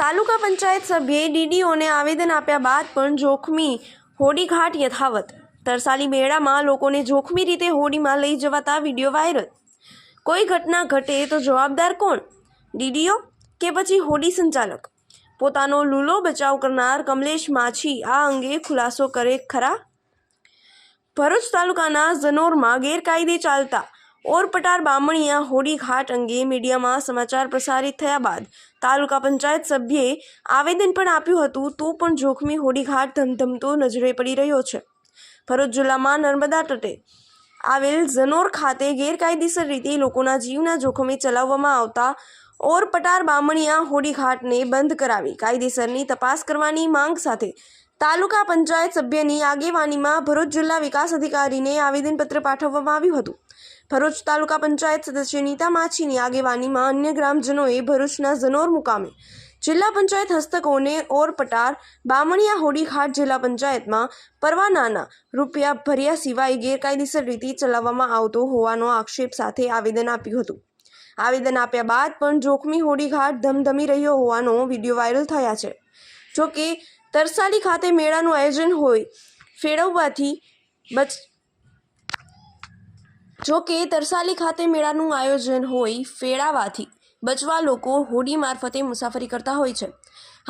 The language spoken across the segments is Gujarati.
તાલુકા પંચાયત સભ્યે ડીડીઓને આવેદન આપ્યા બાદ પણ જોખમી હોડીઘાટ યથાવત. તરસાલી મેળામાં લોકોને જોખમી રીતે હોડીમાં લઈ જવાતા વીડિયો વાયરલ. કોઈ ઘટના ઘટે તો જવાબદાર કોણ? ડીડીઓ કે પછી હોડી સંચાલક? પોતાનો લૂલો બચાવ કરનાર કમલેશ માછી આ અંગે ખુલાસો કરે ખરા? ભરૂચ તાલુકાના ઝનોરમાં ગેરકાયદે ચાલતા ઓરપટાર બામણીયા હોડી ઘાટ અંગે મીડિયામાં સમાચાર પ્રસારિત થયા બાદ તાલુકા પંચાયત સભ્યે આવેદન પણ આપ્યું હતું, તો પણ જોખમી હોડી ઘાટ ધમધમતો નજરે પડી રહ્યો છે. ભરૂચ જિલ્લામાં નર્મદા તટે આવેલ ઝનોર ખાતે ગેરકાયદેસર રીતે લોકોના જીવના જોખમે ચલાવવામાં આવતા ઓરપટાર બામણીયા હોડી ઘાટને બંધ કરાવી કાયદેસરની તપાસ કરવાની માંગ સાથે તાલુકા પંચાયત સભ્યની આગેવાનીમાં ભરૂચ જિલ્લા વિકાસ અધિકારીને આવેદનપત્ર પાઠવવામાં આવ્યું હતું. ભરૂચ તાલુકા પંચાયત સદસ્ય નીતા માછીની આગેવાનીમાં અન્ય ગ્રામજનોએ ભરૂચના ઝનોર મુકામે જિલ્લા પંચાયત હસ્તકોને ઓર પટાર, બામણિયા હોડીઘાટ જિલ્લા પંચાયતમાં પરવાનાના રૂપિયા ભર્યા સિવાય ગેરકાયદેસર રીતે ચલાવવામાં આવતો હોવાનો આક્ષેપ સાથે આવેદન આપ્યું હતું. આવેદન આપ્યા બાદ પણ જોખમી હોડીઘાટ ધમધમી રહ્યો હોવાનો વીડિયો વાયરલ થયા છે. જોકે તરસાલી ખાતે મેળાનું આયોજન હોય ફેરવવાથી બચ જો કે તરસાલી ખાતે મેળાનું આયોજન હોય ફેળાવાથી બચવા લોકો હોડી મારફતે મુસાફરી કરતા હોય છે.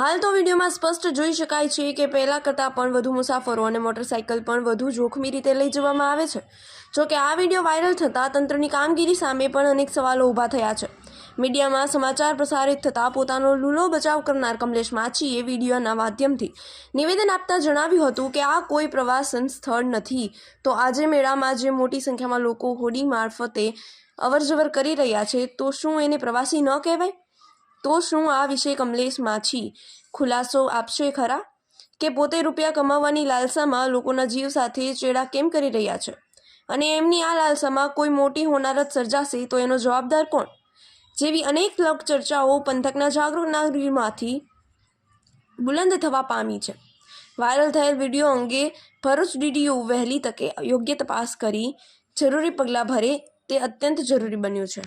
હાલ તો વિડીયોમાં સ્પષ્ટ જોઈ શકાય છે કે પહેલાં કરતાં પણ વધુ મુસાફરો અને મોટરસાઇકલ પણ વધુ જોખમી રીતે લઈ જવામાં આવે છે. જો કે આ વીડિયો વાયરલ થતાં તંત્રની કામગીરી સામે પણ અનેક સવાલો ઊભા થયા છે. મીડિયામાં સમાચાર પ્રસારિત થતાં પોતાનો લૂલો બચાવ કરનાર કમલેશ માછીએ વિડીયોના માધ્યમથી નિવેદન આપતા જણાવ્યું હતું કે આ કોઈ પ્રવાસન સ્થળ નથી. તો આજે મેળામાં જે મોટી સંખ્યામાં લોકો હોડી મારફતે અવરજવર કરી રહ્યા છે, તો શું એને પ્રવાસી ન કહેવાય? તો શું આ વિશે કમલેશ માછી ખુલાસો આપશે ખરા? કે પોતે રૂપિયા કમાવાની લાલસામાં લોકોના જીવ સાથે ચેડા કેમ કરી રહ્યા છે? અને એમની આ લાલસામાં કોઈ મોટી હોનારત સર્જાશે તો એનો જવાબદાર કોણ? જેવી અનેક લોક ચર્ચાઓ પંથકના જાગૃત નાગરિકમાંથી બુલંદ થવા પામી છે. વાયરલ થયેલ વીડિયો અંગે ભરૂચ ડીડીઓ વહેલી તકે યોગ્ય તપાસ કરી જરૂરી પગલાં ભરે તે અત્યંત જરૂરી બન્યું છે.